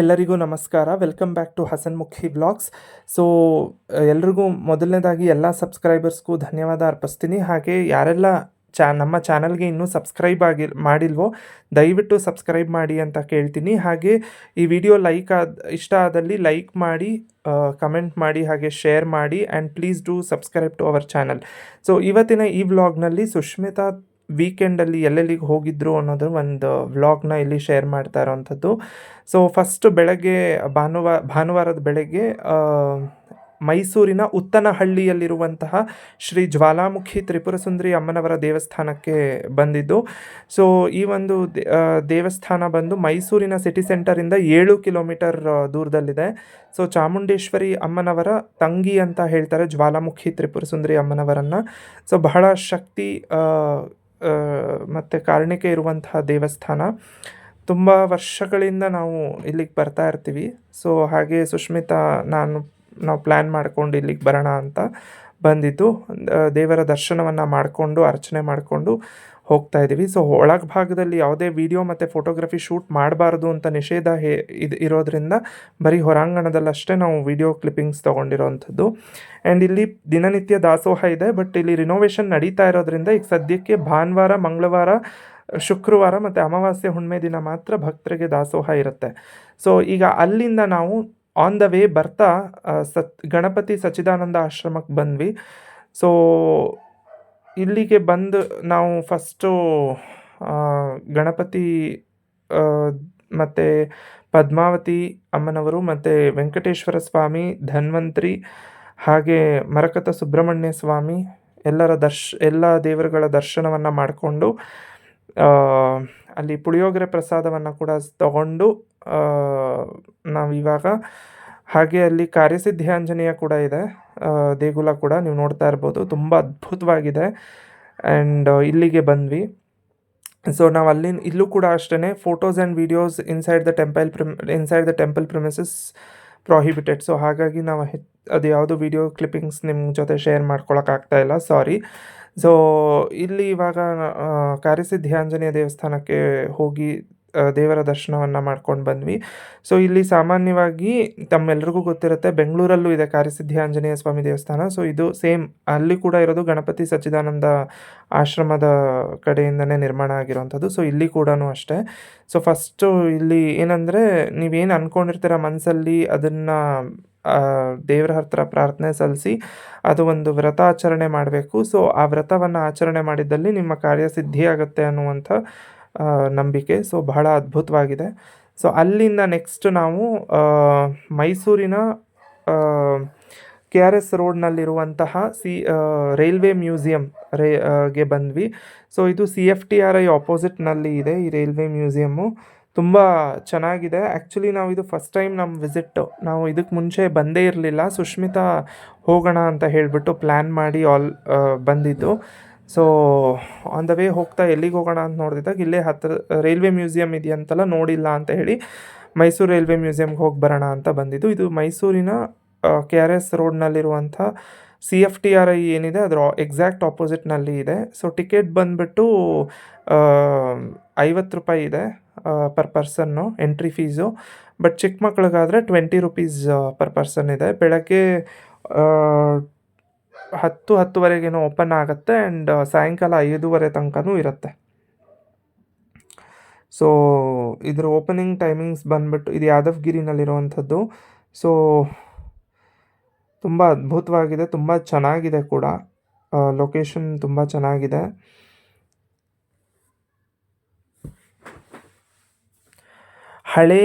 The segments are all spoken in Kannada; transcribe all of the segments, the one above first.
ಎಲ್ಲರಿಗೂ ನಮಸ್ಕಾರ. Welcome back to Hasanmukhi blogs so ಎಲ್ರಿಗೂ ಮೊದಲನೇದಾಗಿ ಎಲ್ಲ ಸಬ್ಸ್ಕ್ರೈಬರ್ಸ್ಗೂ ಧನ್ಯವಾದ ಅರ್ಪಿಸ್ತೀನಿ. ಹಾಗೆ ಯಾರೆಲ್ಲ ಚಾ, ನಮ್ಮ ಚಾನಲ್ಗೆ ಇನ್ನೂ ಸಬ್ಸ್ಕ್ರೈಬ್ ಆಗಿ, ಮಾಡಿಲ್ವೋ, ದಯವಿಟ್ಟು ಸಬ್ಸ್ಕ್ರೈಬ್ ಮಾಡಿ ಅಂತ ಕೇಳ್ತೀನಿ. ಹಾಗೆ ಈ ವಿಡಿಯೋ ಲೈಕ್ ಆದ, ಇಷ್ಟ ಆದಲ್ಲಿ ಲೈಕ್ ಮಾಡಿ ಕಮೆಂಟ್ ಮಾಡಿ, ಹಾಗೆ ಶೇರ್ ಮಾಡಿ and please do subscribe to our channel so ಇವತ್ತಿನ ಈ ವ್ಲಾಗ್ನಲ್ಲಿ ಸುಷ್ಮಿತಾ ವೀಕೆಂಡಲ್ಲಿ ಎಲ್ಲೆಲ್ಲಿಗೆ ಹೋಗಿದ್ರು ಅನ್ನೋದು ಒಂದು ವ್ಲಾಗ್ನ ಇಲ್ಲಿ ಶೇರ್ ಮಾಡ್ತಾ ಇರೋವಂಥದ್ದು ಸೊ ಫಸ್ಟ್ ಬೆಳಗ್ಗೆ ಭಾನುವಾರ ಭಾನುವಾರದ ಬೆಳಗ್ಗೆ ಮೈಸೂರಿನ ಉತ್ತನಹಳ್ಳಿಯಲ್ಲಿರುವಂತಹ ಶ್ರೀ ಜ್ವಾಲಾಮುಖಿ ತ್ರಿಪುರ ಸುಂದರಿ ಅಮ್ಮನವರ ದೇವಸ್ಥಾನಕ್ಕೆ ಬಂದಿದ್ದು. ಸೊ ಈ ಒಂದು ದೇವಸ್ಥಾನ ಬಂದು ಮೈಸೂರಿನ ಸಿಟಿ ಸೆಂಟರಿಂದ ಏಳು ಕಿಲೋಮೀಟರ್ ದೂರದಲ್ಲಿದೆ. ಸೊ ಚಾಮುಂಡೇಶ್ವರಿ ಅಮ್ಮನವರ ತಂಗಿ ಅಂತ ಹೇಳ್ತಾರೆ ಜ್ವಾಲಾಮುಖಿ ತ್ರಿಪುರ ಸುಂದರಿ ಅಮ್ಮನವರನ್ನು. ಸೊ ಬಹಳ ಶಕ್ತಿ ಮತ್ತು ಕಾರಣಿಕೆ ಇರುವಂತಹ ದೇವಸ್ಥಾನ. ತುಂಬ ವರ್ಷಗಳಿಂದ ನಾವು ಇಲ್ಲಿಗೆ ಬರ್ತಾ ಇರ್ತೀವಿ. ಸೊ ಹಾಗೆ ಸುಷ್ಮಿತಾ ನಾನು, ನಾವು ಪ್ಲ್ಯಾನ್ ಮಾಡಿಕೊಂಡು ಇಲ್ಲಿಗೆ ಬರೋಣ ಅಂತ ಬಂದಿದ್ದು. ದೇವರ ದರ್ಶನವನ್ನು ಮಾಡಿಕೊಂಡು, ಅರ್ಚನೆ ಮಾಡಿಕೊಂಡು ಹೋಗ್ತಾ ಇದ್ದೀವಿ. ಸೊ ಒಳಗ ಭಾಗದಲ್ಲಿ ಯಾವುದೇ ವಿಡಿಯೋ ಮತ್ತು ಫೋಟೋಗ್ರಫಿ ಶೂಟ್ ಮಾಡಬಾರ್ದು ಅಂತ ನಿಷೇಧ ಹೇ, ಇದು, ಇರೋದ್ರಿಂದ ಬರೀ ಹೊರಾಂಗಣದಲ್ಲಷ್ಟೇ ನಾವು ವಿಡಿಯೋ ಕ್ಲಿಪ್ಪಿಂಗ್ಸ್ ತೊಗೊಂಡಿರೋವಂಥದ್ದು ಆ್ಯಂಡ್ ಇಲ್ಲಿ ದಿನನಿತ್ಯ ದಾಸೋಹ ಇದೆ ಬಟ್ ಇಲ್ಲಿ ರಿನೋವೇಷನ್ ನಡೀತಾ ಇರೋದ್ರಿಂದ ಈಗ ಸದ್ಯಕ್ಕೆ ಭಾನುವಾರ, ಮಂಗಳವಾರ, ಶುಕ್ರವಾರ ಮತ್ತು ಅಮಾವಾಸ್ಯೆ ಹುಣ್ಣಿಮೆ ದಿನ ಮಾತ್ರ ಭಕ್ತರಿಗೆ ದಾಸೋಹ ಇರುತ್ತೆ. ಸೊ ಈಗ ಅಲ್ಲಿಂದ ನಾವು ಆನ್ ದ ವೇ ಬರ್ತಾ ಸತ್, ಗಣಪತಿ ಸಚ್ಚಿದಾನಂದ ಆಶ್ರಮಕ್ಕೆ ಬಂದ್ವಿ. ಸೊ ಇಲ್ಲಿಗೆ ಬಂದು ನಾವು ಫಸ್ಟು ಗಣಪತಿ ಮತ್ತು ಪದ್ಮಾವತಿ ಅಮ್ಮನವರು ಮತ್ತು ವೆಂಕಟೇಶ್ವರ ಸ್ವಾಮಿ, ಧನ್ವಂತ್ರಿ, ಹಾಗೆ ಮರಕತ ಸುಬ್ರಹ್ಮಣ್ಯ ಸ್ವಾಮಿ ಎಲ್ಲರ ದರ್ಶ, ಎಲ್ಲ ದೇವರುಗಳ ದರ್ಶನವನ್ನು ಮಾಡಿಕೊಂಡು ಅಲ್ಲಿ ಪುಳಿಯೋಗರೆ ಪ್ರಸಾದವನ್ನು ಕೂಡ ತಗೊಂಡು ನಾವಿವಾಗ ಹಾಗೆ ಅಲ್ಲಿ ಕಾರ್ಯಸಿದ್ಧಿ ಆಂಜನೇಯ ಕೂಡ ಇದೆ. ದೇಗುಲ ಕೂಡ ನೀವು ನೋಡ್ತಾ ಇರ್ಬೋದು. ತುಂಬ ಅದ್ಭುತವಾಗಿದೆ. ಆ್ಯಂಡ್ ಇಲ್ಲಿಗೆ ಬಂದ್ವಿ. ಸೊ ನಾವು ಅಲ್ಲಿ ಇಲ್ಲೂ ಕೂಡ ಅಷ್ಟೇ photos and videos inside the temple prem inside the temple premises prohibited so ಹಾಗಾಗಿ ನಾವು ಅದು ಯಾವುದು ವೀಡಿಯೋ ಕ್ಲಿಪ್ಪಿಂಗ್ಸ್ ನಿಮ್ಮ ಜೊತೆ ಶೇರ್ ಮಾಡ್ಕೊಳಕ್ಕಾಗ್ತಾ ಇಲ್ಲ. ಸಾರಿ ಸೊ ಇಲ್ಲಿ ಇವಾಗ ಆಂಜನೇಯ ದೇವಸ್ಥಾನಕ್ಕೆ ಹೋಗಿ ದೇವರ ದರ್ಶನವನ್ನು ಮಾಡ್ಕೊಂಡು ಬಂದ್ವಿ. ಸೊ ಇಲ್ಲಿ ಸಾಮಾನ್ಯವಾಗಿ ತಮ್ಮೆಲ್ರಿಗೂ ಗೊತ್ತಿರುತ್ತೆ, ಬೆಂಗಳೂರಲ್ಲೂ ಇದೆ ಕಾರ್ಯಸಿದ್ಧಿ ಆಂಜನೇಯ ಸ್ವಾಮಿ ದೇವಸ್ಥಾನ. ಸೊ ಇದು ಸೇಮ್ ಅಲ್ಲಿ ಕೂಡ ಇರೋದು ಗಣಪತಿ ಸಚ್ಚಿದಾನಂದ ಆಶ್ರಮದ ಕಡೆಯಿಂದನೇ ನಿರ್ಮಾಣ ಆಗಿರುವಂಥದ್ದು. ಸೊ ಇಲ್ಲಿ ಕೂಡ ಅಷ್ಟೇ. ಸೊ ಫಸ್ಟು ಇಲ್ಲಿ ಏನಂದರೆ, ನೀವೇನು ಅಂದ್ಕೊಂಡಿರ್ತೀರ ಮನಸ್ಸಲ್ಲಿ ಅದನ್ನು ದೇವರ ಹತ್ರ ಪ್ರಾರ್ಥನೆ ಸಲ್ಲಿಸಿ ಅದು ಒಂದು ವ್ರತಾಚರಣೆ ಮಾಡಬೇಕು. ಸೊ ಆ ವ್ರತವನ್ನು ಆಚರಣೆ ಮಾಡಿದ್ದಲ್ಲಿ ನಿಮ್ಮ ಕಾರ್ಯ ಸಿದ್ಧಿಯಾಗುತ್ತೆ ಅನ್ನುವಂಥ ನಂಬಿಕೆ. ಸೊ ಬಹಳ ಅದ್ಭುತವಾಗಿದೆ. ಸೊ ಅಲ್ಲಿಂದ ನೆಕ್ಸ್ಟ್ ನಾವು ಮೈಸೂರಿನ ಕೆ ಆರ್ ಎಸ್ ರೋಡ್ನಲ್ಲಿರುವಂತಹ ಸಿ ರೈಲ್ವೆ ಮ್ಯೂಸಿಯಂ ರೇ ಗೆ ಬಂದ್ವಿ. ಸೊ ಇದು C F T R I ಆಪೋಸಿಟ್ನಲ್ಲಿ ಇದೆ ಈ ರೈಲ್ವೆ ಮ್ಯೂಸಿಯಮ್ಮು ತುಂಬ ಚೆನ್ನಾಗಿದೆ. ಆ್ಯಕ್ಚುಲಿ ನಾವು ಇದು ಫಸ್ಟ್ ಟೈಮ್ ನಮ್ಮ ವಿಸಿಟ್ಟು ನಾವು ಇದಕ್ಕೆ ಮುಂಚೆ ಬಂದೇ ಇರಲಿಲ್ಲ. ಸುಷ್ಮಿತಾ ಹೋಗೋಣ ಅಂತ ಹೇಳಿಬಿಟ್ಟು ಪ್ಲ್ಯಾನ್ ಮಾಡಿ ಆಲ್ ಬಂದಿದ್ದು. ಸೊ ಆನ್ ದ ವೇ ಹೋಗ್ತಾ ಎಲ್ಲಿಗೆ ಹೋಗೋಣ ಅಂತ ನೋಡಿದಾಗ ಇಲ್ಲೇ ಹತ್ತಿರ ರೈಲ್ವೆ ಮ್ಯೂಸಿಯಂ ಇದೆಯಂತಲ್ಲ ನೋಡಿಲ್ಲ ಅಂತ ಹೇಳಿ ಮೈಸೂರು ರೈಲ್ವೆ ಮ್ಯೂಸಿಯಮ್ಗೆ ಹೋಗಿ ಬರೋಣ ಅಂತ ಬಂದಿದ್ದು. ಇದು ಮೈಸೂರಿನ K R S ರೋಡ್ನಲ್ಲಿರುವಂಥ C F T R I ಏನಿದೆ ಅದರ ಎಕ್ಸಾಕ್ಟ್ ಆಪೋಸಿಟ್ನಲ್ಲಿ ಇದೆ. ಸೊ ಟಿಕೆಟ್ ಬಂದುಬಿಟ್ಟು ಐವತ್ತು ರೂಪಾಯಿ ಇದೆ per person entry fees but ಚಿಕ್ಕ ಮಕ್ಳಿಗಾದರೆ ಟ್ವೆಂಟಿ ರುಪೀಸ್ ಪರ್ ಪರ್ಸನ್ ಇದೆ. ಬೆಳಗ್ಗೆ ಹತ್ತು ಹತ್ತುವರೆಗೇನೋ ಓಪನ್ ಆಗುತ್ತೆ ಆ್ಯಂಡ್ ಸಾಯಂಕಾಲ ಐದೂವರೆ ತನಕನೂ ಇರುತ್ತೆ. ಸೊ ಇದ್ರ ಓಪನಿಂಗ್ ಟೈಮಿಂಗ್ಸ್ ಬಂದ್ಬಿಟ್ಟು ಇದು ಯಾದವ್ಗಿರಿನಲ್ಲಿರುವಂಥದ್ದು. ಸೊ ತುಂಬ ಅದ್ಭುತವಾಗಿದೆ, ತುಂಬ ಚೆನ್ನಾಗಿದೆ ಕೂಡ. ಲೊಕೇಶನ್ ತುಂಬ ಚೆನ್ನಾಗಿದೆ. ಹಳೇ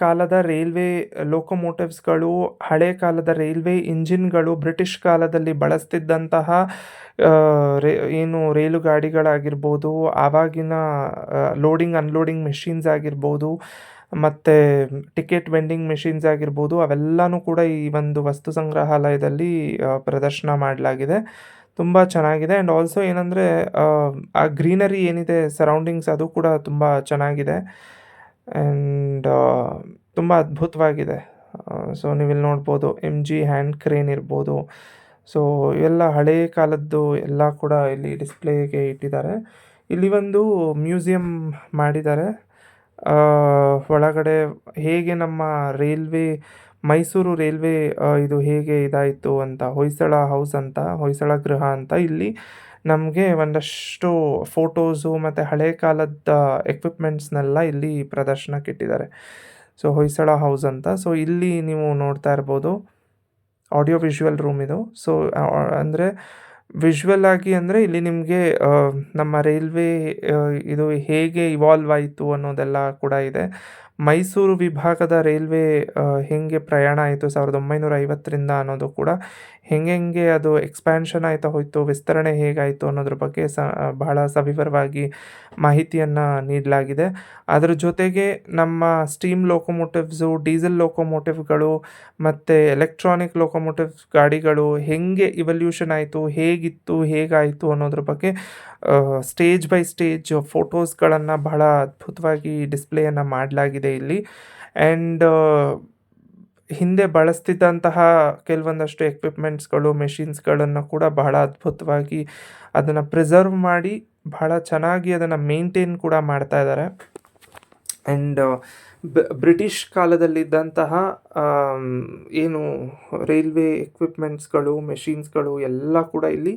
ಕಾಲದ ರೈಲ್ವೆ ಲೋಕೋಮೋಟಿವ್ಸ್ಗಳು, ಹಳೆ ಕಾಲದ ರೈಲ್ವೆ ಇಂಜಿನ್ಗಳು ಬ್ರಿಟಿಷ್ ಕಾಲದಲ್ಲಿ ಬಳಸ್ತಿದ್ದಂತಹ ರೇ, ಏನು ರೈಲುಗಾಡಿಗಳಾಗಿರ್ಬೋದು, ಆವಾಗಿನ ಲೋಡಿಂಗ್, ಅನ್ಲೋಡಿಂಗ್ ಮೆಷಿನ್ಸ್ ಆಗಿರ್ಬೋದು, ಮತ್ತು ಟಿಕೆಟ್ ವೆಂಡಿಂಗ್ ಮೆಷಿನ್ಸ್ ಆಗಿರ್ಬೋದು, ಅವೆಲ್ಲನೂ ಕೂಡ ಈ ಒಂದು ವಸ್ತು ಸಂಗ್ರಹಾಲಯದಲ್ಲಿ ಪ್ರದರ್ಶನ ಮಾಡಲಾಗಿದೆ. ತುಂಬ ಚೆನ್ನಾಗಿದೆ. ಆ್ಯಂಡ್ ಆಲ್ಸೋ ಏನಂದರೆ ಆ ಗ್ರೀನರಿ ಏನಿದೆ, ಸರೌಂಡಿಂಗ್ಸ್ ಅದು ಕೂಡ ತುಂಬ ಚೆನ್ನಾಗಿದೆ. ಆ್ಯಂಡ್ ತುಂಬ ಅದ್ಭುತವಾಗಿದೆ. ಸೊ ನೀವಿಲ್ಲಿ ನೋಡ್ಬೋದು ಎಂ ಜಿ ಹ್ಯಾಂಡ್ ಕ್ರೇನ್ ಇರ್ಬೋದು. ಸೊ ಇವೆಲ್ಲ ಹಳೆಯ ಕಾಲದ್ದು ಎಲ್ಲ ಕೂಡ ಇಲ್ಲಿ ಡಿಸ್ಪ್ಲೇಗೆ ಇಟ್ಟಿದ್ದಾರೆ. ಇಲ್ಲಿ ಒಂದು ಮ್ಯೂಸಿಯಂ ಮಾಡಿದ್ದಾರೆ. ಒಳಗಡೆ ಹೇಗೆ ನಮ್ಮ ರೈಲ್ವೆ ಮೈಸೂರು ರೈಲ್ವೆ ಇದು ಹೇಗೆ ಇದಾಯಿತು ಅಂತ, ಹೊಯ್ಸಳ ಹೌಸ್ ಅಂತ, ಹೊಯ್ಸಳ ಗೃಹ ಅಂತ ಇಲ್ಲಿ ನಮಗೆ ಒಂದಷ್ಟು ಫೋಟೋಸು ಮತ್ತು ಹಳೆ ಕಾಲದ ಎಕ್ವಿಪ್ಮೆಂಟ್ಸ್ನೆಲ್ಲ ಇಲ್ಲಿ ಪ್ರದರ್ಶನಕ್ಕೆ ಇಟ್ಟಿದ್ದಾರೆ. ಸೊ, ಹೊಯ್ಸಳ ಹೌಸ್ ಅಂತ. ಸೊ, ಇಲ್ಲಿ ನೀವು ನೋಡ್ತಾ ಇರ್ಬೋದು ಆಡಿಯೋ ವಿಷುವಲ್ ರೂಮ್ ಇದು. ಸೊ ಅಂದರೆ ವಿಷುವಲ್ ಆಗಿ ಅಂದರೆ ಇಲ್ಲಿ ನಿಮಗೆ ನಮ್ಮ ರೈಲ್ವೆ ಇದು ಹೇಗೆ ಇವಾಲ್ವ್ ಆಯಿತು ಅನ್ನೋದೆಲ್ಲ ಕೂಡ ಇದೆ. ಮೈಸೂರು ವಿಭಾಗದ ರೈಲ್ವೆ ಹೇಗೆ ಪ್ರಯಾಣ ಆಯಿತು ಸಾವಿರದ ಒಂಬೈನೂರ ಐವತ್ತರಿಂದ ಅನ್ನೋದು ಕೂಡ, ಹೆಂಗೆ ಅದು ಎಕ್ಸ್ಪ್ಯಾನ್ಷನ್ ಆಯ್ತಾ ಹೋಯಿತು, ವಿಸ್ತರಣೆ ಹೇಗಾಯಿತು ಅನ್ನೋದ್ರ ಬಗ್ಗೆ ಸ ಬಹಳ ಸವಿವರವಾಗಿ ಮಾಹಿತಿಯನ್ನು ನೀಡಲಾಗಿದೆ. ಅದರ ಜೊತೆಗೆ ನಮ್ಮ ಸ್ಟೀಮ್ ಲೋಕೋಮೋಟಿವ್ಸು ಡೀಸೆಲ್ ಲೋಕೋಮೋಟಿವ್ಗಳು ಮತ್ತು ಎಲೆಕ್ಟ್ರಾನಿಕ್ ಲೋಕೋಮೋಟಿವ್ಸ್ ಗಾಡಿಗಳು ಹೇಗೆ ಇವಲ್ಯೂಷನ್ ಆಯಿತು, ಹೇಗಿತ್ತು, ಹೇಗಾಯಿತು ಅನ್ನೋದ್ರ ಬಗ್ಗೆ ಸ್ಟೇಜ್ ಬೈ ಸ್ಟೇಜ್ ಫೋಟೋಸ್ಗಳನ್ನು ಬಹಳ ಅದ್ಭುತವಾಗಿ ಡಿಸ್ಪ್ಲೇಯನ್ನು ಮಾಡಲಾಗಿದೆ ಇಲ್ಲಿ. ಆ್ಯಂಡ್ ಹಿಂದೆ ಬಳಸ್ತಿದ್ದಂತಹ ಕೆಲವೊಂದಷ್ಟು ಎಕ್ವಿಪ್ಮೆಂಟ್ಸ್ಗಳು ಮೆಷಿನ್ಸ್ಗಳನ್ನು ಕೂಡ ಬಹಳ ಅದ್ಭುತವಾಗಿ ಅದನ್ನು ಪ್ರಿಸರ್ವ್ ಮಾಡಿ ಬಹಳ ಚೆನ್ನಾಗಿ ಅದನ್ನು ಮೇಂಟೈನ್ ಕೂಡ ಮಾಡ್ತಾ ಇದ್ದಾರೆ. ಆ್ಯಂಡ್ ಬ್ರಿಟಿಷ್ ಕಾಲದಲ್ಲಿದ್ದಂತಹ ಆಮ್, ಏನು ರೈಲ್ವೆ ಎಕ್ವಿಪ್ಮೆಂಟ್ಸ್ಗಳು ಮೆಷಿನ್ಸ್ಗಳು ಎಲ್ಲ ಕೂಡ ಇಲ್ಲಿ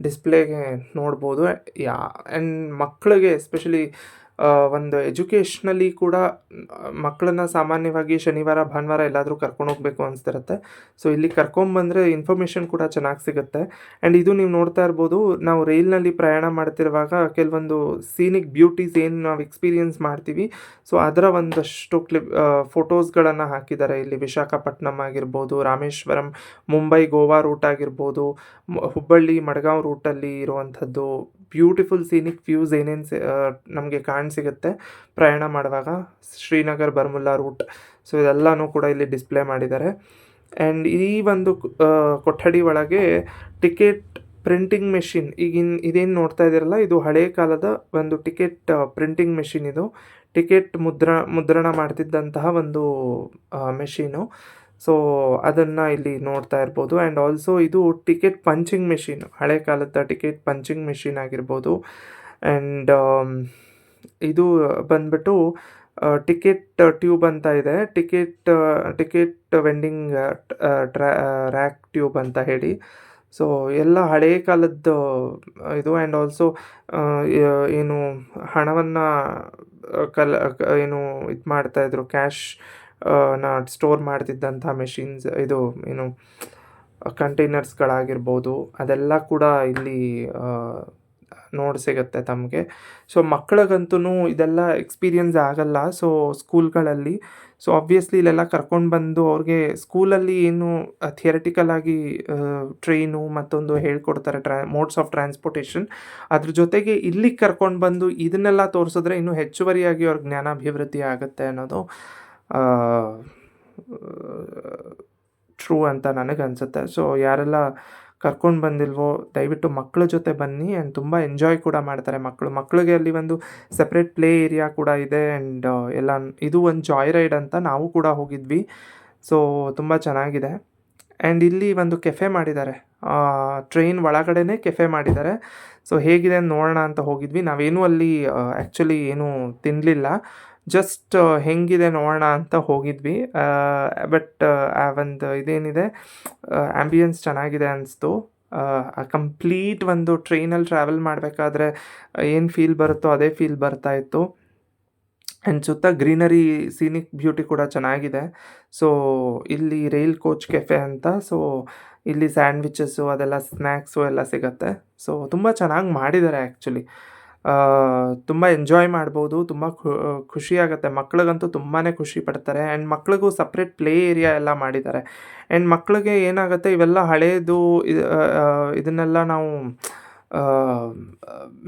ಡಿಸ್ಪ್ಲೇಗೆ ನೋಡ್ಬೋದು. ಯಾ ಆ್ಯಂಡ್ ಮಕ್ಕಳಿಗೆ ಎಸ್ಪೆಷಲಿ ಒಂದು ಎಜುಕೇಷ್ನಲ್ಲಿ ಕೂಡ ಮಕ್ಕಳನ್ನ ಸಾಮಾನ್ಯವಾಗಿ ಶನಿವಾರ, ಭಾನುವಾರ ಎಲ್ಲಾದರೂ ಕರ್ಕೊಂಡು ಹೋಗಬೇಕು ಅನಿಸ್ತಿರುತ್ತೆ. ಸೊ ಇಲ್ಲಿ ಕರ್ಕೊಂಬಂದರೆ ಇನ್ಫಾರ್ಮೇಷನ್ ಕೂಡ ಚೆನ್ನಾಗಿ ಸಿಗುತ್ತೆ. ಆ್ಯಂಡ್ ಇದು ನೀವು ನೋಡ್ತಾ ಇರ್ಬೋದು, ನಾವು ರೈಲ್ನಲ್ಲಿ ಪ್ರಯಾಣ ಮಾಡ್ತಿರುವಾಗ ಕೆಲವೊಂದು ಸೀನಿಕ್ ಬ್ಯೂಟೀಸ್ ಏನು ನಾವು ಎಕ್ಸ್ಪೀರಿಯನ್ಸ್ ಮಾಡ್ತೀವಿ. ಸೊ ಅದರ ಒಂದಷ್ಟು ಕ್ಲಿಪ್ ಫೋಟೋಸ್ಗಳನ್ನು ಹಾಕಿದ್ದಾರೆ. ಇಲ್ಲಿ ವಿಶಾಖಪಟ್ಟಣಂ ಆಗಿರ್ಬೋದು, ರಾಮೇಶ್ವರಂ, ಮುಂಬೈ, ಗೋವಾ ರೂಟ್ ಆಗಿರ್ಬೋದು ಹುಬ್ಬಳ್ಳಿ, ಮಡ್ಗಾಂವ್ ರೂಟಲ್ಲಿ ಇರುವಂಥದ್ದು. ಬ್ಯೂಟಿಫುಲ್ ಸೀನಿಕ್ ವ್ಯೂಸ್ ಏನೇನು ನಮಗೆ ಕಾಣಸಿಗುತ್ತೆ ಪ್ರಯಾಣ ಮಾಡುವಾಗ ಶ್ರೀನಗರ್, ಬರ್ಮುಲ್ಲಾ ರೂಟ್ ಸೊ ಇದೆಲ್ಲನೂ ಕೂಡ ಇಲ್ಲಿ ಡಿಸ್ಪ್ಲೇ ಮಾಡಿದ್ದಾರೆ. ಆ್ಯಂಡ್ ಈ ಒಂದು ಕೊಠಡಿ ಒಳಗೆ ಟಿಕೆಟ್ ಪ್ರಿಂಟಿಂಗ್ ಮೆಷಿನ್ ಈಗಿನ, ಇದೇನು ನೋಡ್ತಾ ಇದ್ದೀರಲ್ಲ, ಇದು ಹಳೆಯ ಕಾಲದ ಒಂದು ಟಿಕೆಟ್ ಪ್ರಿಂಟಿಂಗ್ ಮೆಷಿನ್ ಇದು. ಟಿಕೆಟ್ ಮುದ್ರ ಮುದ್ರಣ ಮಾಡ್ತಿದ್ದಂತಹ ಒಂದು ಮೆಷೀನು ಸೊ ಅದನ್ನು ಇಲ್ಲಿ ನೋಡ್ತಾ ಇರ್ಬೋದು. ಆ್ಯಂಡ್ ಆಲ್ಸೋ ಇದು ಟಿಕೆಟ್ ಪಂಚಿಂಗ್ ಮೆಷಿನ್ ಹಳೆ ಕಾಲದ ಟಿಕೆಟ್ ಪಂಚಿಂಗ್ ಮೆಷಿನ್ ಆಗಿರ್ಬೋದು. ಆ್ಯಂಡ್ ಇದು ಬಂದ್ಬಿಟ್ಟು ಟಿಕೆಟ್ ಟ್ಯೂಬ್ ಅಂತ ಇದೆ. Ticket ticket vending rack tube ಅಂತ ಹೇಳಿ. ಸೊ, ಎಲ್ಲ ಹಳೆಯ ಕಾಲದ್ದು ಇದು ಆ್ಯಂಡ್ ಆಲ್ಸೋ ಏನು ಹಣವನ್ನು ಕಲ್ ಏನು ಇದು ಮಾಡ್ತಾಯಿದ್ರು ಕ್ಯಾಶ್ನ ಸ್ಟೋರ್ ಮಾಡ್ತಿದ್ದಂಥ ಮೆಷಿನ್ಸ್, ಇದು, ಏನು, ಕಂಟೈನರ್ಸ್ಗಳಾಗಿರ್ಬೋದು. ಅದೆಲ್ಲ ಕೂಡ ಇಲ್ಲಿ ನೋಡಿ ಸಿಗುತ್ತೆ ತಮಗೆ. ಸೊ ಮಕ್ಕಳಿಗಂತೂ ಇದೆಲ್ಲ ಎಕ್ಸ್ಪೀರಿಯನ್ಸ್ ಆಗಲ್ಲ. ಸೊ ಸ್ಕೂಲ್ಗಳಲ್ಲಿ ಸೊ ಆಬ್ವಿಯಸ್ಲಿ ಇಲ್ಲೆಲ್ಲ ಕರ್ಕೊಂಡು ಬಂದು ಅವ್ರಿಗೆ ಸ್ಕೂಲಲ್ಲಿ ಏನು ಥಿಯರಿಟಿಕಲ್ ಆಗಿ ಟ್ರೈನು ಮತ್ತೊಂದು ಹೇಳ್ಕೊಡ್ತಾರೆ, ಟ್ರಾ ಮೋಡ್ಸ್ ಆಫ್ ಟ್ರಾನ್ಸ್ಪೋರ್ಟೇಷನ್ ಅದ್ರ ಜೊತೆಗೆ ಇಲ್ಲಿಗೆ ಕರ್ಕೊಂಡು ಬಂದು ಇದನ್ನೆಲ್ಲ ತೋರಿಸಿದ್ರೆ ಇನ್ನೂ ಹೆಚ್ಚುವರಿಯಾಗಿ ಅವ್ರ ಜ್ಞಾನಾಭಿವೃದ್ಧಿ ಆಗುತ್ತೆ ಅನ್ನೋದು ಟ್ರೂ ಅಂತ ನನಗನ್ಸುತ್ತೆ. ಸೊ ಯಾರೆಲ್ಲ ಕರ್ಕೊಂಡು ಬಂದಿಲ್ವೋ? ದಯವಿಟ್ಟು ಮಕ್ಕಳ ಜೊತೆ ಬನ್ನಿ ಆ್ಯಂಡ್ ತುಂಬ ಎಂಜಾಯ್ ಕೂಡ ಮಾಡ್ತಾರೆ ಮಕ್ಕಳು ಮಕ್ಕಳಿಗೆ ಅಲ್ಲಿ ಒಂದು ಸಪ್ರೇಟ್ ಪ್ಲೇ ಏರಿಯಾ ಕೂಡ ಇದೆ ಆ್ಯಂಡ್ ಎಲ್ಲ ಇದು ಒಂದು ಜಾಯ್ ರೈಡ್ ಅಂತ ನಾವು ಕೂಡ ಹೋಗಿದ್ವಿ. ಸೊ ತುಂಬ ಚೆನ್ನಾಗಿದೆ. ಆ್ಯಂಡ್ ಇಲ್ಲಿ ಒಂದು ಕೆಫೆ ಮಾಡಿದ್ದಾರೆ. ಟ್ರೈನ್ ಒಳಗಡೆನೇ ಕೆಫೆ ಮಾಡಿದ್ದಾರೆ. ಸೊ ಹೇಗಿದೆ ನೋಡೋಣ ಅಂತ ಹೋಗಿದ್ವಿ. ನಾವೇನು ಅಲ್ಲಿ ಆ್ಯಕ್ಚುಲಿ ಏನೂ ತಿನ್ನಲಿಲ್ಲ ಜಸ್ಟ್ ಹೆಂಗಿದೆ ನೋಡೋಣ ಅಂತ ಹೋಗಿದ್ವಿ. ಬಟ್, ಆ ಒಂದು ಇದೇನಿದೆ ಆ್ಯಂಬಿಯನ್ಸ್ ಚೆನ್ನಾಗಿದೆ ಅನಿಸ್ತು. ಕಂಪ್ಲೀಟ್ ಒಂದು ಟ್ರೈನಲ್ಲಿ ಟ್ರಾವೆಲ್ ಮಾಡಬೇಕಾದ್ರೆ ಏನು ಫೀಲ್ ಬರುತ್ತೋ ಅದೇ ಫೀಲ್ ಬರ್ತಾ ಇತ್ತು. ಆ್ಯಂಡ್ ಸುತ್ತ ಗ್ರೀನರಿ ಸೀನಿಕ್ ಬ್ಯೂಟಿ ಕೂಡ ಚೆನ್ನಾಗಿದೆ. ಸೊ ಇಲ್ಲಿ ರೈಲ್ ಕೋಚ್ ಕೆಫೆ ಅಂತ ಸೊ ಇಲ್ಲಿ ಸ್ಯಾಂಡ್ವಿಚಸ್ಸು ಅದೆಲ್ಲ ಸ್ನ್ಯಾಕ್ಸು ಎಲ್ಲ ಸಿಗುತ್ತೆ. ಸೊ ತುಂಬ ಚೆನ್ನಾಗಿ ಮಾಡಿದ್ದಾರೆ ಆ್ಯಕ್ಚುಲಿ ತುಂಬ ಎಂಜಾಯ್ ಮಾಡ್ಬೋದು, ತುಂಬ ಖುಷಿಯಾಗತ್ತೆ ಮಕ್ಳಿಗಂತೂ ತುಂಬಾ ಖುಷಿ ಪಡ್ತಾರೆ. ಆ್ಯಂಡ್ ಮಕ್ಳಿಗೂ ಸಪ್ರೇಟ್ ಪ್ಲೇ ಏರಿಯಾ ಎಲ್ಲ ಮಾಡಿದ್ದಾರೆ. ಆ್ಯಂಡ್ ಮಕ್ಕಳಿಗೆ ಏನಾಗುತ್ತೆ, ಇವೆಲ್ಲ ಹಳೇದು ಇದನ್ನೆಲ್ಲ ನಾವು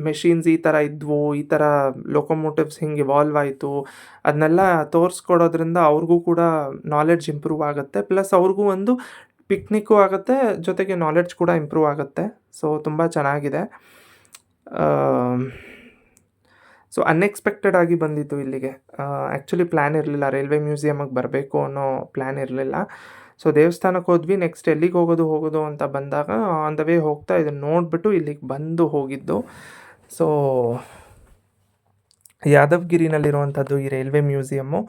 ಮೆಷಿನ್ಸ್ ಈ ಥರ ಇದ್ವು, ಈ ಥರ ಲೋಕೋಮೋಟಿವ್ಸ್ ಹಿಂಗೆ ಇವಾಲ್ವ್ ಆಯಿತು. ಅದನ್ನೆಲ್ಲ ತೋರಿಸ್ಕೊಡೋದ್ರಿಂದ ಅವ್ರಿಗೂ ಕೂಡ ನಾಲೆಡ್ಜ್ ಇಂಪ್ರೂವ್ ಆಗುತ್ತೆ. ಪ್ಲಸ್ ಅವ್ರಿಗೂ ಒಂದು ಪಿಕ್ನಿಕ್ಕು ಆಗುತ್ತೆ, ಜೊತೆಗೆ ನಾಲೆಡ್ಜ್ ಕೂಡ ಇಂಪ್ರೂವ್ ಆಗುತ್ತೆ. ಸೊ ತುಂಬ ಚೆನ್ನಾಗಿದೆ. ಸೊ ಅನ್ಎಕ್ಸ್ಪೆಕ್ಟೆಡ್ ಆಗಿ ಬಂದಿತ್ತು ಇಲ್ಲಿಗೆ. ಆ್ಯಕ್ಚುಲಿ ಪ್ಲ್ಯಾನ್ ಇರಲಿಲ್ಲ. ರೈಲ್ವೆ ಮ್ಯೂಸಿಯಮಿಗೆ ಬರಬೇಕು ಅನ್ನೋ ಪ್ಲ್ಯಾನ್ ಇರಲಿಲ್ಲ. ಸೊ ದೇವಸ್ಥಾನಕ್ಕೆ ಹೋದ್ವಿ. ನೆಕ್ಸ್ಟ್ ಎಲ್ಲಿಗೆ ಹೋಗೋದು ಹೋಗೋದು ಅಂತ ಬಂದಾಗ ಆನ್ ದ ವೇ ಹೋಗ್ತಾ ಇದನ್ನು ನೋಡಿಬಿಟ್ಟು ಇಲ್ಲಿಗೆ ಬಂದು ಹೋಗಿದ್ದು. ಸೊ ಯಾದವ್ಗಿರಿನಲ್ಲಿರುವಂಥದ್ದು ಈ railway museum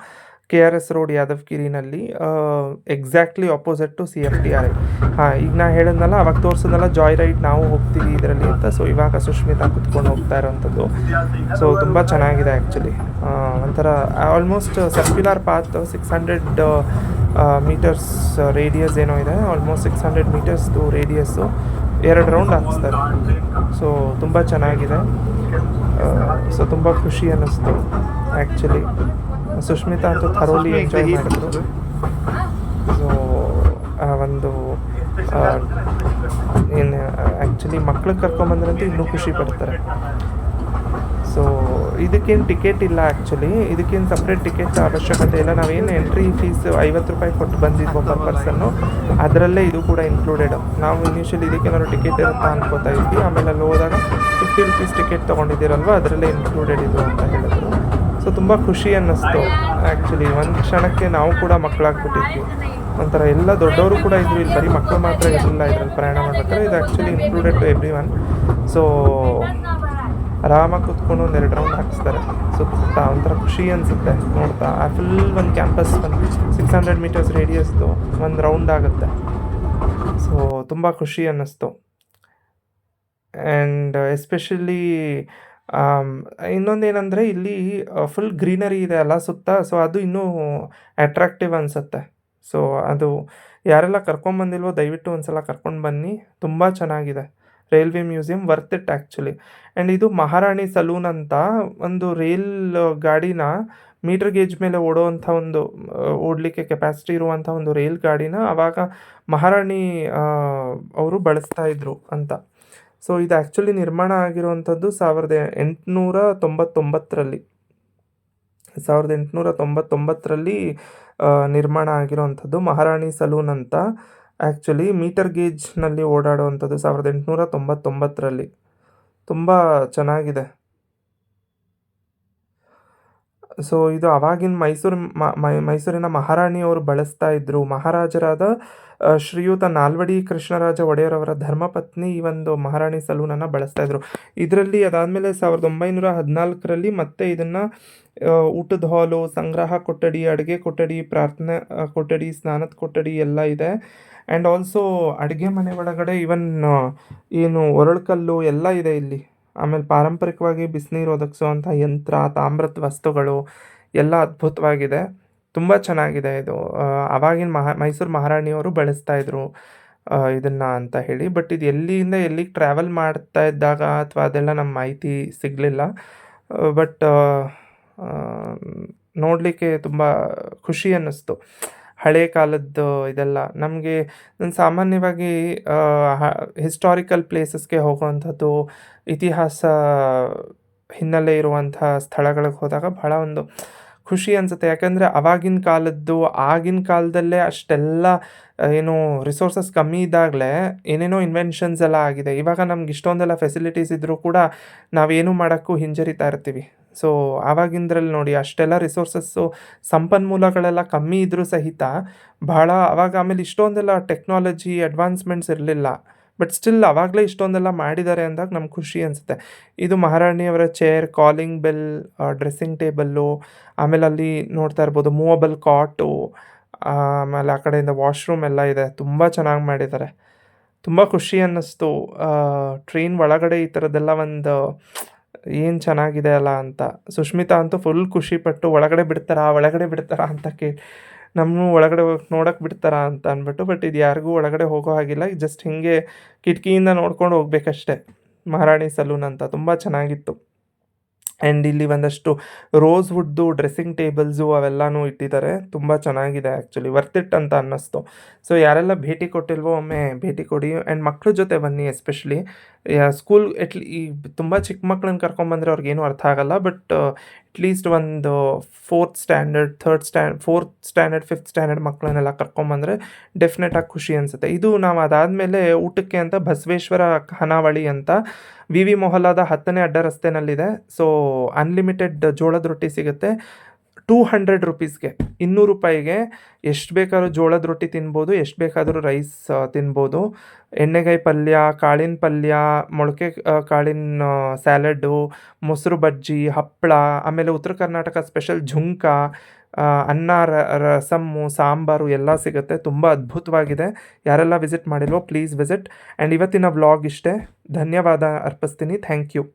K R S road ಯಾದವ್ಗಿರಿನಲ್ಲಿ exactly opposite to C F T R I ಹಾಂ, ಈಗ ನಾ ಹೇಳಿದ್ನಲ್ಲ, ಅವಾಗ ತೋರಿಸಿದ್ನಲ್ಲ ಜಾಯ್ ರೈಡ್ ನಾವು ಹೋಗ್ತೀವಿ ಇದರಲ್ಲಿ ಅಂತ. ಸೊ ಇವಾಗ ಸುಷ್ಮಿತಾ ಕುತ್ಕೊಂಡು ಹೋಗ್ತಾ ಇರೋವಂಥದ್ದು ಸೊ ತುಂಬ ಚೆನ್ನಾಗಿದೆ ಆ್ಯಕ್ಚುಲಿ ಒಂಥರ almost circular path six hundred metres radius ಏನೋ ಇದೆ ಆಲ್ಮೋಸ್ಟ್ ಸಿಕ್ಸ್ ಹಂಡ್ರೆಡ್ ಮೀಟರ್ಸ್ದು ರೇಡಿಯಸ್ಸು ಎರಡು ರೌಂಡ್ ಹಾಕ್ಸ್ತಾರೆ. ಸೊ ತುಂಬ ಚೆನ್ನಾಗಿದೆ. ಸೊ ತುಂಬ ಖುಷಿ ಅನ್ನಿಸ್ತು ಆ್ಯಕ್ಚುಲಿ ಸುಷ್ಮಿತಾ ಅಂತೂ ಥರೋಲಿ ಎಂಜಾಯ್ ಮಾಡಿದ್ರು. ಸೊ ಆ ಒಂದು ಏನು ಆ್ಯಕ್ಚುಲಿ ಮಕ್ಳಿಗೆ ಕರ್ಕೊಂಬಂದ್ರಂತೂ ಇನ್ನೂ ಖುಷಿ ಪಡ್ತಾರೆ. ಸೊ ಇದಕ್ಕೇನು ಟಿಕೆಟ್ ಇಲ್ಲ ಆ್ಯಕ್ಚುಲಿ ಇದಕ್ಕೇನು ಸಪ್ರೇಟ್ ಟಿಕೆಟ್ ಅವಶ್ಯಕತೆ ಇಲ್ಲ. ನಾವೇನು ಎಂಟ್ರಿ ಫೀಸ್ ಐವತ್ತು ರೂಪಾಯಿ ಕೊಟ್ಟು ಬಂದಿದ್ವೋ ಪರ್ ಪರ್ಸನ್ನು ಅದರಲ್ಲೇ ಇದು ಕೂಡ ಇನ್ಕ್ಲೂಡೆಡ್ ನಾವು ಇನಿಷಿಯಲಿ ಇದಕ್ಕೇನಾದ್ರು ಟಿಕೆಟ್ ಇರುತ್ತಾ ಅನ್ಕೋತಾ ಇದ್ವಿ. ಆಮೇಲೆ ಅಲ್ಲಿ ಹೋದಾಗ ಫಿಫ್ಟಿ ರುಪೀಸ್ ಟಿಕೆಟ್ ತೊಗೊಂಡಿದ್ದೀರಲ್ವ? ಅದರಲ್ಲೇ ಇನ್ಕ್ಲೂಡೆಡ್ ಇದು ಅಂತ ಹೇಳಿದ್ರು. ಸೊ ತುಂಬ ಖುಷಿ ಅನ್ನಿಸ್ತು. ಆ್ಯಕ್ಚುಲಿ ಒಂದು ಕ್ಷಣಕ್ಕೆ ನಾವು ಕೂಡ ಮಕ್ಕಳಾಗ್ಬಿಟ್ಟಿದ್ವಿ. ಒಂಥರ ಎಲ್ಲ ದೊಡ್ಡವರು ಕೂಡ ಇದ್ವಿ. ಇಲ್ಲಿ ಬರೀ ಮಕ್ಕಳು ಮಾತ್ರ ಇರಲಿಲ್ಲ ಇದರಲ್ಲಿ ಪ್ರಯಾಣ ಮಾಡ್ಬೇಕಾದ್ರೆ. ಇದು actually included to every one so ಆರಾಮಾಗಿ ಕೂತ್ಕೊಂಡು ಒಂದು ಎರಡು ರೌಂಡ್ ಹಾಕಿಸ್ತಾರೆ. ಸುತ್ತ ಒಂಥರ ಖುಷಿ ಅನಿಸುತ್ತೆ ನೋಡ್ತಾ. ಆ ಫುಲ್ ಒಂದು ಕ್ಯಾಂಪಸ್ ಒಂದು ಸಿಕ್ಸ್ ಹಂಡ್ರೆಡ್ ಮೀಟರ್ಸ್ ರೇಡಿಯಸ್ದು ಒಂದು ರೌಂಡ್ ಆಗುತ್ತೆ. ಸೊ ತುಂಬ ಖುಷಿ ಅನ್ನಿಸ್ತು. ಆ್ಯಂಡ್ ಎಸ್ಪೆಷಲಿ ಇನ್ನೊಂದೇನೆಂದರೆ ಇಲ್ಲಿ ಫುಲ್ ಗ್ರೀನರಿ ಇದೆ ಅಲ್ಲ ಸುತ್ತ ಸೊ ಅದು ಇನ್ನೂ ಅಟ್ರಾಕ್ಟಿವ್ ಅನಿಸುತ್ತೆ. ಸೊ ಅದು ಯಾರೆಲ್ಲ ಕರ್ಕೊಂಬಂದಿಲ್ವೋ ದಯವಿಟ್ಟು ಒಂದು ಸಲ ಕರ್ಕೊಂಡು ಬನ್ನಿ. ತುಂಬ ಚೆನ್ನಾಗಿದೆ. Railway museum worth it actually and ಇದು ಮಹಾರಾಣಿ ಸಲೂನ್ ಅಂತ ಒಂದು ರೈಲ್ ಗಾಡಿನ ಮೀಟರ್ ಗೇಜ್ ಮೇಲೆ ಓಡೋವಂಥ ಒಂದು ಓಡಲಿಕ್ಕೆ ಕೆಪಾಸಿಟಿ ಇರುವಂಥ ಒಂದು ರೈಲ್ ಗಾಡಿನ ಆವಾಗ ಮಹಾರಾಣಿ ಅವರು ಬಳಸ್ತಾ ಇದ್ರು ಅಂತ. ಸೊ ಇದು ಆ್ಯಕ್ಚುಲಿ ನಿರ್ಮಾಣ ಆಗಿರುವಂಥದ್ದು ಸಾವಿರದ ಎಂಟುನೂರ ತೊಂಬತ್ತೊಂಬತ್ತರಲ್ಲಿ. ಸಾವಿರದ ಎಂಟುನೂರ ತೊಂಬತ್ತೊಂಬತ್ತರಲ್ಲಿ ನಿರ್ಮಾಣ ಆಗಿರುವಂಥದ್ದು ಮಹಾರಾಣಿ ಸಲೂನ್ ಅಂತ. ಆ್ಯಕ್ಚುಲಿ ಮೀಟರ್ ಗೇಜ್ನಲ್ಲಿ ಓಡಾಡುವಂಥದ್ದು ಸಾವಿರದ ಎಂಟುನೂರ ತೊಂಬತ್ತೊಂಬತ್ತರಲ್ಲಿ. ತುಂಬ ಚೆನ್ನಾಗಿದೆ. ಸೊ ಇದು ಅವಾಗಿನ ಮೈಸೂರು ಮೈಸೂರಿನ ಮಹಾರಾಣಿಯವರು ಬಳಸ್ತಾ ಇದ್ದರು ಮಹಾರಾಜರಾದ ಶ್ರೀಯುತ ನಾಲ್ವಡಿ ಕೃಷ್ಣರಾಜ ಒಡೆಯರವರ ಧರ್ಮಪತ್ನಿ ಈ ಒಂದು ಮಹಾರಾಣಿ ಸಲೂನನ್ನು ಬಳಸ್ತಾ ಇದ್ದರು ಇದರಲ್ಲಿ ಅದಾದಮೇಲೆ ಸಾವಿರದ ಒಂಬೈನೂರ ಹದಿನಾಲ್ಕರಲ್ಲಿ ಮತ್ತೆ ಇದನ್ನು ಊಟದ ಹಾಲು, ಸಂಗ್ರಹ ಕೊಠಡಿ, ಅಡುಗೆ ಕೊಠಡಿ, ಪ್ರಾರ್ಥನೆ ಕೊಠಡಿ, ಸ್ನಾನದ ಕೊಠಡಿ ಎಲ್ಲ ಇದೆ. ಆ್ಯಂಡ್ ಆಲ್ಸೋ ಅಡುಗೆ ಮನೆ ಒಳಗಡೆ ಇವನ್ ಏನು ಒರಳುಕಲ್ಲು ಎಲ್ಲ ಇದೆ ಇಲ್ಲಿ. ಆಮೇಲೆ ಪಾರಂಪರಿಕವಾಗಿ ಬಿಸಿನೀರು ಒದಗಿಸುವಂಥ ಯಂತ್ರ, ತಾಮ್ರದ ವಸ್ತುಗಳು ಎಲ್ಲ ಅದ್ಭುತವಾಗಿದೆ. ತುಂಬ ಚೆನ್ನಾಗಿದೆ ಇದು. ಆವಾಗಿನ ಮಹಾ, ಮೈಸೂರು ಮಹಾರಾಣಿಯವರು ಬಳಸ್ತಾ ಇದ್ರು ಇದನ್ನು ಅಂತ ಹೇಳಿ. ಬಟ್ ಇದು ಎಲ್ಲಿಂದ ಎಲ್ಲಿಗೆ ಟ್ರಾವೆಲ್ ಮಾಡ್ತಾ ಇದ್ದಾಗ ಅಥವಾ ಅದೆಲ್ಲ ನಮ್ಮ ಮಾಹಿತಿ ಸಿಗಲಿಲ್ಲ. ಬಟ್ ನೋಡಲಿಕ್ಕೆ ತುಂಬ ಖುಷಿ ಅನ್ನಿಸ್ತು. ಹಳೆ ಕಾಲದ್ದು ಇದೆಲ್ಲ. ನಮಗೆ ಸಾಮಾನ್ಯವಾಗಿ ಹಿಸ್ಟಾರಿಕಲ್ ಪ್ಲೇಸಸ್ಗೆ ಹೋಗುವಂಥದ್ದು, ಇತಿಹಾಸ ಹಿನ್ನೆಲೆ ಇರುವಂಥ ಸ್ಥಳಗಳಿಗೆ ಹೋದಾಗ ಬಹಳ ಒಂದು ಖುಷಿ ಅನಿಸುತ್ತೆ. ಯಾಕಂದರೆ ಅವಾಗಿನ ಕಾಲದ್ದು, ಆಗಿನ ಕಾಲದಲ್ಲೇ ಅಷ್ಟೆಲ್ಲ ಏನು ರಿಸೋರ್ಸಸ್ ಕಮ್ಮಿ ಇದ್ದಾಗಲೇ ಏನೇನೋ ಇನ್ವೆನ್ಷನ್ಸ್ ಎಲ್ಲ ಆಗಿದೆ. ಇವಾಗ ನಮ್ಗೆ ಇಷ್ಟೊಂದೆಲ್ಲ ಫೆಸಿಲಿಟೀಸ್ ಇದ್ದರೂ ಕೂಡ ನಾವೇನು ಮಾಡೋಕ್ಕೂ ಹಿಂಜರಿತಾ ಇರ್ತೀವಿ. ಸೊ ಆವಾಗಿಂದ್ರಲ್ಲಿ ನೋಡಿ ಅಷ್ಟೆಲ್ಲ ರಿಸೋರ್ಸಸ್ಸು ಸಂಪನ್ಮೂಲಗಳೆಲ್ಲ ಕಮ್ಮಿ ಇದ್ದರೂ ಸಹಿತ ಬಹಳ ಆವಾಗ ಆಮೇಲೆ ಇಷ್ಟೊಂದೆಲ್ಲ ಟೆಕ್ನಾಲಜಿ ಅಡ್ವಾನ್ಸ್ಮೆಂಟ್ಸ್ ಇರಲಿಲ್ಲ. ಬಟ್ ಸ್ಟಿಲ್ ಆವಾಗಲೇ ಇಷ್ಟೊಂದೆಲ್ಲ ಮಾಡಿದ್ದಾರೆ ಅಂದಾಗ ನಮ್ಗೆ ಖುಷಿ ಅನಿಸುತ್ತೆ. ಇದು ಮಹಾರಾಣಿಯವರ chair calling bell dressing table ಆಮೇಲೆ ಅಲ್ಲಿ ನೋಡ್ತಾ ಇರ್ಬೋದು ಮೂವಬಲ್ ಕಾಟು ಆಮೇಲೆ ಆ ಕಡೆಯಿಂದ ವಾಶ್ರೂಮ್ ಎಲ್ಲ ಇದೆ. ತುಂಬ ಚೆನ್ನಾಗಿ ಮಾಡಿದ್ದಾರೆ. ತುಂಬ ಖುಷಿ ಅನ್ನಿಸ್ತು. ಟ್ರೈನ್ ಒಳಗಡೆ ಈ ಥರದ್ದೆಲ್ಲ ಒಂದು ಏನು ಚೆನ್ನಾಗಿದೆ ಅಲ್ಲ ಅಂತ. ಸುಷ್ಮಿತಾ ಅಂತೂ ಫುಲ್ ಖುಷಿಪಟ್ಟು, ಒಳಗಡೆ ಬಿಡ್ತಾರಾ? ಒಳಗಡೆ ಬಿಡ್ತಾರಾ? ಅಂತ ಕೇಳಿ. ನಮ್ಮನ್ನು ಒಳಗಡೆ ಹೋಗಿ ನೋಡಕ್ಕೆ ಬಿಡ್ತಾರಾ? ಅಂತ ಅಂದ್ಬಿಟ್ಟು ಬಟ್ ಇದು ಯಾರಿಗೂ ಒಳಗಡೆ ಹೋಗೋ ಹಾಗಿಲ್ಲ. ಜಸ್ಟ್ ಹೀಗೆ ಕಿಟಕಿಯಿಂದ ನೋಡ್ಕೊಂಡು ಹೋಗ್ಬೇಕಷ್ಟೆ. ಮಹಾರಾಣಿ ಸಲೂನ್ ಅಂತ. ತುಂಬ ಚೆನ್ನಾಗಿತ್ತು. ಆ್ಯಂಡ್ ಇಲ್ಲಿ ಒಂದಷ್ಟು ರೋಸ್ ವುಡ್ದು ಡ್ರೆಸ್ಸಿಂಗ್ ಟೇಬಲ್ಸು ಅವೆಲ್ಲನೂ ಇಟ್ಟಿದ್ದಾರೆ. ತುಂಬ ಚೆನ್ನಾಗಿದೆ ಆ್ಯಕ್ಚುಲಿ ವರ್ತ್ ಇಟ್ ಅಂತ ಅನ್ನಿಸ್ತು. ಸೊ ಯಾರೆಲ್ಲ ಭೇಟಿ ಕೊಟ್ಟಿಲ್ವೋ ಒಮ್ಮೆ ಭೇಟಿ ಕೊಡಿ. ಆ್ಯಂಡ್ ಮಕ್ಕಳ ಜೊತೆ ಬನ್ನಿ ಎಸ್ಪೆಷಲಿ ಸ್ಕೂಲ್ ಎಟ್ ಈ ತುಂಬ ಚಿಕ್ಕ ಮಕ್ಕಳನ್ನ ಕರ್ಕೊಂಬಂದರೆ ಅವ್ರಿಗೇನು ಅರ್ಥ ಆಗಲ್ಲ ಬಟ್ ಅಟ್ಲೀಸ್ಟ್ ಒಂದು fourth standard third stand fourth standard fifth standard ಮಕ್ಕಳನ್ನೆಲ್ಲ ಕರ್ಕೊಂಬಂದರೆ ಡೆಫಿನೆಟಾಗಿ ಖುಷಿ ಅನಿಸುತ್ತೆ. ಇದು ನಾವು ಅದಾದಮೇಲೆ ಊಟಕ್ಕೆ ಅಂತ ಬಸವೇಶ್ವರ ಹನಾವಳಿ ಅಂತ ವಿ ವಿ ಮೊಹಲ್ಲಾದ ಹತ್ತನೇ ಅಡ್ಡ ರಸ್ತೆನಲ್ಲಿದೆ. ಸೊ ಅನ್ಲಿಮಿಟೆಡ್ ಜೋಳದ ರೊಟ್ಟಿ ಸಿಗುತ್ತೆ. ಟೂ ಹಂಡ್ರೆಡ್ ರುಪೀಸ್ಗೆ ಇನ್ನೂರು ರೂಪಾಯಿಗೆ ಎಷ್ಟು ಬೇಕಾದ್ರೂ ಜೋಳದ ರೊಟ್ಟಿ ತಿನ್ಬೋದು, ಎಷ್ಟು ಬೇಕಾದರೂ ರೈಸ್ ತಿನ್ಬೋದು. ಎಣ್ಣೆಗಾಯಿ ಪಲ್ಯ, ಕಾಳಿನ ಪಲ್ಯ, ಮೊಳಕೆ ಕಾಳಿನ ಸ್ಯಾಲಡ್ಡು ಮೊಸರು ಬಜ್ಜಿ, ಹಪ್ಪಳ, ಆಮೇಲೆ ಉತ್ತರ ಕರ್ನಾಟಕ ಸ್ಪೆಷಲ್ ಝುಂಕ ಅನ್ನ, ರ- ರಸಮ್ಮು, ಸಾಂಬಾರು ಎಲ್ಲ ಸಿಗುತ್ತೆ. ತುಂಬ ಅದ್ಭುತವಾಗಿದೆ. ಯಾರೆಲ್ಲ ವಿಸಿಟ್ ಮಾಡಿಲ್ವೋ ಪ್ಲೀಸ್ ವಿಸಿಟ್ ಆ್ಯಂಡ್ ಇವತ್ತಿನ ವ್ಲಾಗ್ ಇಷ್ಟೇ. ಧನ್ಯವಾದ ಅರ್ಪಿಸ್ತೀನಿ. Thank you